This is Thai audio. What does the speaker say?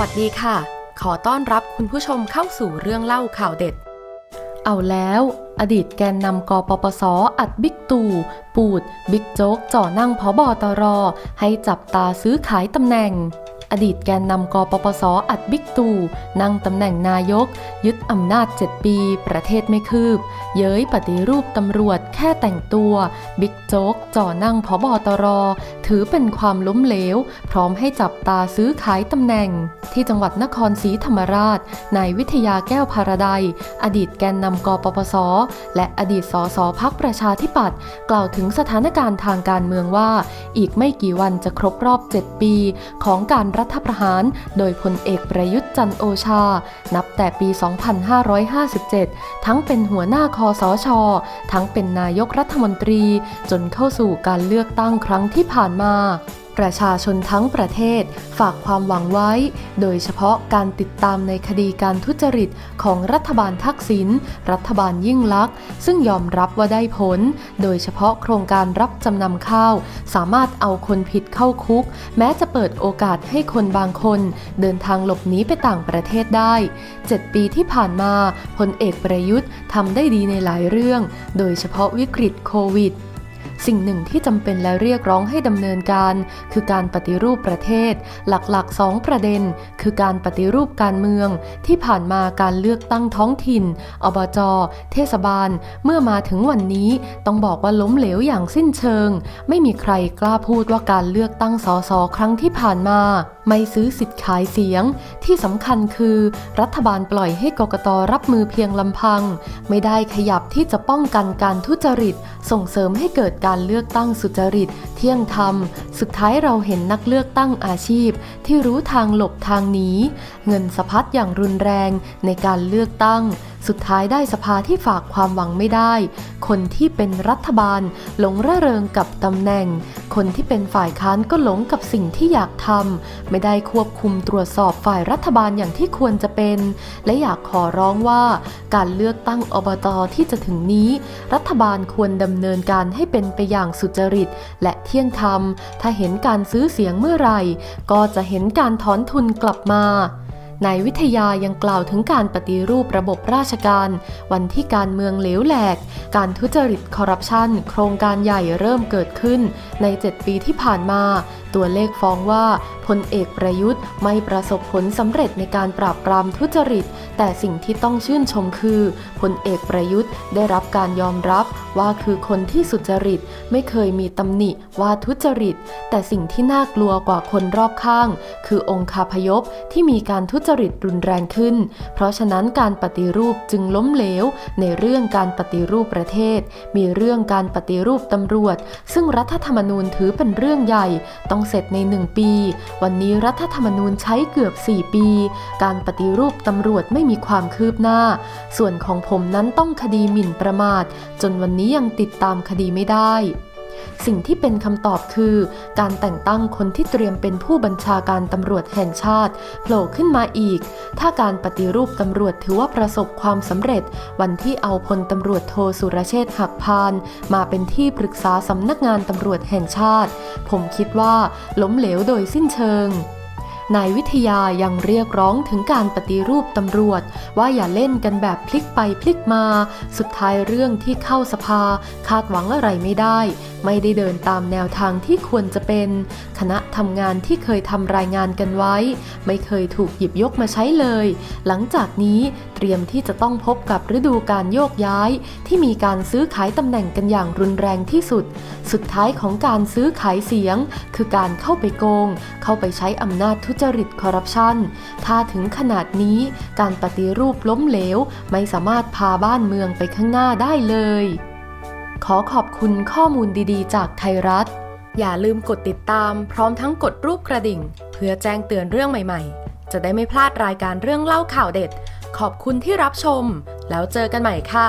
วัสดีค่ะ ขอต้อนรับคุณผู้ชมเข้าสู่เรื่องเล่าข่าวเด็ด เอาแล้ว อดีตแกนนำกปปสอัดบิ๊กตู่ปูด บิ๊กโจ๊กจ่อนั่งพบตรให้จับตาซื้อขายตำแหน่ง อดีตแกนนำกปปสอัดบิ๊กตู่นั่งตำแหน่งนายก ยึดอำนาจ 7 ปี ประเทศไม่คืบ เย้ยปฏิรูปตำรวจแค่แต่งตัว บิ๊กโจ๊กจ่อนั่งพบตรถือเป็นความล้มเหลว พร้อมให้จับตาซื้อขายตำแหน่ง ที่จังหวัดนครศรีธรรมราช นายวิทยาแก้วพาราไดยอดีตแกนนำกปปส และอดีตสสพักประชาธิปัตย์กล่าวถึงสถานการณ์ทางการเมืองว่า อีกไม่กี่วันจะครบรอบ 7 ปี ของการรัฐประหาร โดยพลเอกประยุทธ์จันโอชา นับแต่ปี 2557 ทั้งเป็นหัวหน้าคอสช ทั้งเป็นนายกรัฐมนตรี จนเข้าสู่การเลือกตั้งครั้งที่ผ่านมา ประชาชนทั้งประเทศฝากความหวังไว้ โดยเฉพาะการติดตามในคดีการทุจริตของรัฐบาลทักษิณ รัฐบาลยิ่งลักษณ์ ซึ่งยอมรับว่าได้ผล โดยเฉพาะโครงการรับจำนำข้าว สามารถเอาคนผิดเข้าคุก แม้จะเปิดโอกาสให้คนบางคน เดินทางหลบหนีไปต่างประเทศได้ 7 ปีที่ผ่านมาพลเอกประยุทธ์ทำได้ดีในหลายเรื่อง โดยเฉพาะวิกฤตโควิด สิ่งหนึ่งที่จำเป็นและเรียกร้องให้ดำเนินการ คือการปฏิรูปประเทศ หลักๆ 2 ประเด็น คือการปฏิรูปการเมือง ที่ผ่านมาการเลือกตั้งท้องถิ่น อบจ เทศบาล เมื่อมาถึงวันนี้ ต้องบอกว่าล้มเหลวอย่างสิ้นเชิง ไม่มีใครกล้าพูดว่าการเลือกตั้งสสครั้งที่ผ่านมาไม่ซื้อสิทธิ์ขายเสียง ที่สำคัญคือ รัฐบาลปล่อยให้กกตรับมือเพียงลำพัง ไม่ได้ขยับที่จะป้องกันการทุจริต ส่งเสริมให้เกิดการเลือกตั้งสุจริต เที่ยงธรรม สุดท้ายเราเห็นนักเลือกตั้งอาชีพ ที่รู้ทางหลบทางหนีเงินสะพัดอย่างรุนแรงในการเลือกตั้งสุดท้ายได้สภาที่ฝากความหวังไม่ได้ คนที่เป็นรัฐบาลหลงระเริงกับตำแหน่ง คนที่เป็นฝ่ายค้านก็หลงกับสิ่งที่อยากทำไม่ได้ควบคุมตรวจสอบฝ่ายรัฐบาลอย่างที่ควรจะเป็น และอยากขอร้องว่าการเลือกตั้งอบตที่จะถึงนี้ รัฐบาลควรดำเนินการให้เป็นไปอย่างสุจริต และเที่ยงธรรม ถ้าเห็นการซื้อเสียงเมื่อไหร่ ก็จะเห็นการถอนทุนกลับมา นายวิทยายังกล่าวถึงการปฏิรูประบบราชการ วันที่การเมืองเหลวแหลก การทุจริตคอร์รัปชัน โครงการใหญ่เริ่มเกิดขึ้น ใน 7 ปีที่ผ่านมา ตัวเลขฟ้องว่าพลเอกประยุทธ์ไม่ประสบผลสำเร็จในการปราบปรามทุจริต แต่สิ่งที่ต้องชื่นชมคือพลเอกประยุทธ์ได้รับการยอมรับว่าคือคนที่สุจริต ไม่เคยมีตำหนิว่าทุจริต แต่สิ่งที่น่ากลัวกว่าคนรอบข้าง คือองค์คาพยพที่มีการทุจริตรุนแรงขึ้น เพราะฉะนั้นการปฏิรูปจึงล้มเหลว ในเรื่องการปฏิรูปประเทศ มีเรื่องการปฏิรูปตำรวจ ซึ่งรัฐธรรมนูญถือเป็นเรื่องใหญ่ต้องเสร็จในหนึ่งปี วันนี้รัฐธรรมนูญใช้เกือบ 4 ปี การปฏิรูปตำรวจไม่มีความคืบหน้า ส่วนของผมนั้นต้องคดีหมิ่นประมาท จนวันนี้ยังติดตามคดีไม่ได้ สิ่งที่เป็นคำตอบคือ การแต่งตั้งคนที่เตรียมเป็นผู้บัญชาการตำรวจแห่งชาติโผล่ขึ้นมาอีก ถ้าการปฏิรูปตำรวจถือว่าประสบความสำเร็จ วันที่เอาพลตำรวจโทสุรเชษฐ์หักพาน มาเป็นที่ปรึกษาสำนักงานตำรวจแห่งชาติ ผมคิดว่าล้มเหลวโดยสิ้นเชิงนายวิทยายังเรียกร้องถึงการปฏิรูปตำรวจ ว่าอย่าเล่นกันแบบพลิกไปพลิกมา สุดท้ายเรื่องที่เข้าสภา คาดหวังอะไรไม่ได้ ไม่ได้เดินตามแนวทางที่ควรจะเป็น คณะทำงานที่เคยทำรายงานกันไว้ ไม่เคยถูกหยิบยกมาใช้เลย หลังจากนี้เตรียมที่จะต้องพบกับฤดูการโยกย้าย ที่มีการซื้อขายตำแหน่งกันอย่างรุนแรงที่สุด สุดท้ายของการซื้อขายเสียง คือการเข้าไปโกง เข้าไปใช้อำนาจทุจริตคอร์รัปชันถ้าถึงขนาดนี้การปฏิรูปล้มเหลว ไม่สามารถพาบ้านเมืองไปข้างหน้าได้เลย ขอขอบคุณข้อมูลดีๆ จากไทยรัฐ อย่าลืมกดติดตามพร้อมทั้งกดรูปกระดิ่ง เพื่อแจ้งเตือนเรื่องใหม่ๆ จะได้ไม่พลาดรายการเรื่องเล่าข่าวเด็ด ขอบคุณที่รับชม แล้วเจอกันใหม่ค่ะ